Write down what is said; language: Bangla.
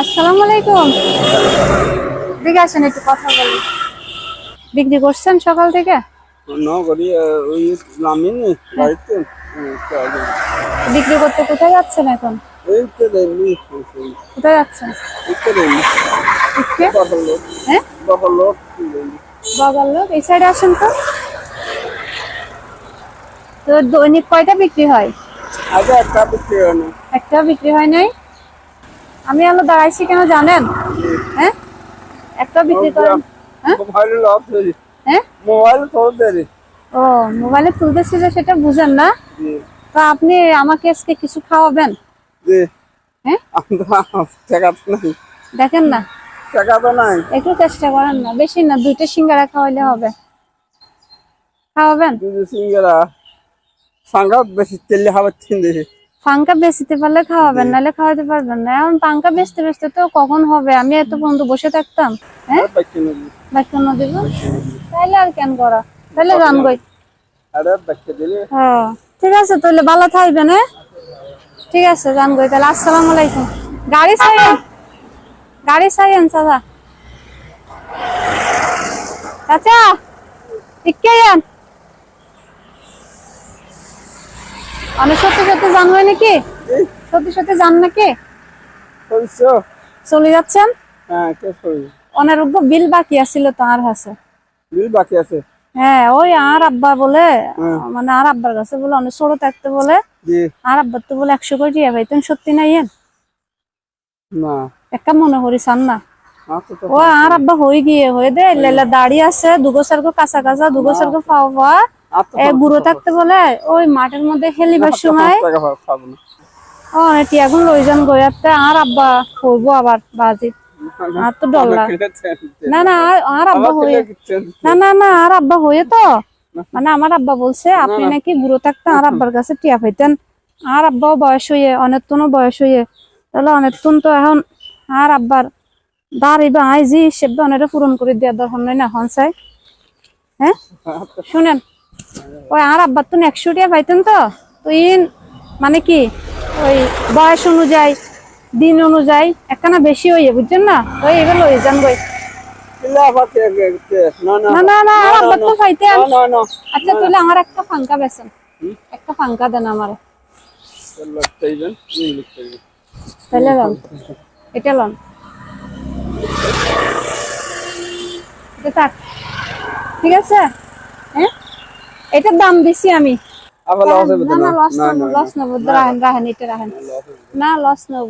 আসসালামু আলাইকুম। দিকে আসেন একটু কথা বলি বিক্রি করছেন সকাল থেকে। বিক্রি করতে কোথায় যাচ্ছেন এখন? কোথায় যাচ্ছেন? বাবার লোক হ্যাঁ? লোক বাবার লোক এই সাইডে আসেন তো। তো দৈনিক কয়টা বিক্রি হয়? আগে একটা বিক্রি হয় না। একটা বিক্রি হয় নাই? আমি আলো দাঁড়াইছি কেন জানেন? হ্যাঁ? একটা বিক্রি করেন। হ্যাঁ? মোবাইল লক হয়ে হ্যাঁ? মোবাইল দেরি ও মোবাইলে তুলতেছি যে সেটা বুঝেন না। তো আপনি আমাকে আজকে কিছু খাওয়াবেন? জি। হ্যাঁ? দেখেন না। নাই। একটু চেষ্টা করেন না। বেশি না দুইটা সিঙ্গারা খাওয়াইলে হবে। খাওয়াবেন? সিঙ্গারা। সাঙ্গা বেশি তেলে খাবার ফাঙ্কা বেচতে পারলে খাওয়াবেন নাহলে খাওয়াতে পারবেন না। এখন পাঙ্কা বেচতে বেচতে তো কখন হবে? আমি এত পর্যন্ত বসে থাকতাম হ্যাঁ? নেবি। বাক্য দিব তাইলে আর কেন করা? তাহলে গান গই। হ্যাঁ। ঠিক আছে তাহলে ভালো থাকবেন হ্যাঁ? ঠিক আছে গান গই। তাহলে আসসালামু আলাইকুম। গাড়ি চাইয়েন গাড়ি চাইয়েন চাচা। চাচা ঠিক আছেন অনেক সত্যি সত্যি জান হয় নাকি? সত্যি সত্যি জান নাকি? চলে যাচ্ছেন? হ্যাঁ কে সরি অনারোগ্য বিল বাকি আছিল তো আর কাছে বিল বাকি আছে? হ্যাঁ ওই আর আব্বা বলে মানে আর আব্বার কাছে বলে অনেক ছোট থাকতে বলে আর আব্বার তো বলে একশো কোটি পাইতেন সত্যি নাই না। একটা মনে করি চান না। ও আর আব্বা হয়ে গিয়ে হয়ে দে লেলে দাড়ি আছে দুগো সারগো কাঁচা কাঁচা দুগো সারগো পাওয়া পাওয়া আচ্ছা বুড়ো থাকতে বলে ওই মাঠের মধ্যে সময়। টাকা খাব না। ও টিয়াগুন লই যান গয়াতে আর আব্বা হইব আবার বাজি। আর তো ডল্লা। না না আর- আব্বা হয়ে না না না আর আব্বা হয়ে তো। মানে আমার আব্বা বলছে আপনি নাকি বুড়ো থাকতে আর আব্বার কাছে টিয়া পাইতেন। আর আব্বাও বয়স হয়ে অনেকতনও বয়স হয়ে। তাহলে অনেকতন তো এখন আর আব্বার দাঁড়ি বা আই জি হিসেবে অনেকটা পূরণ করে দেওয়ার দরকার নাই না হন চাই হ্যাঁ? শুনেন। ওই আর আব্বার তো একশো টিয়া পাইতেন তো তো ইন মানে কি ওই বয়স অনুযায়ী দিন অনুযায়ী একখানা বেশি হইয়ে বুঝছেন না? ওই এবার লই যান গই। না না না আর আব্বার তো আচ্ছা তাহলে আমার একটা ফাঙ্কা বেছেন একটা ফাঙ্কা দেন আমার। চাইবেন? তাহলে লন। এটা লন। ঠিক আছে? হ্যাঁ? এটার দাম দিছি আমি। না? না লস নেব লস নেব। রাহেন রাহেন এটা রাখেন না লস নেব।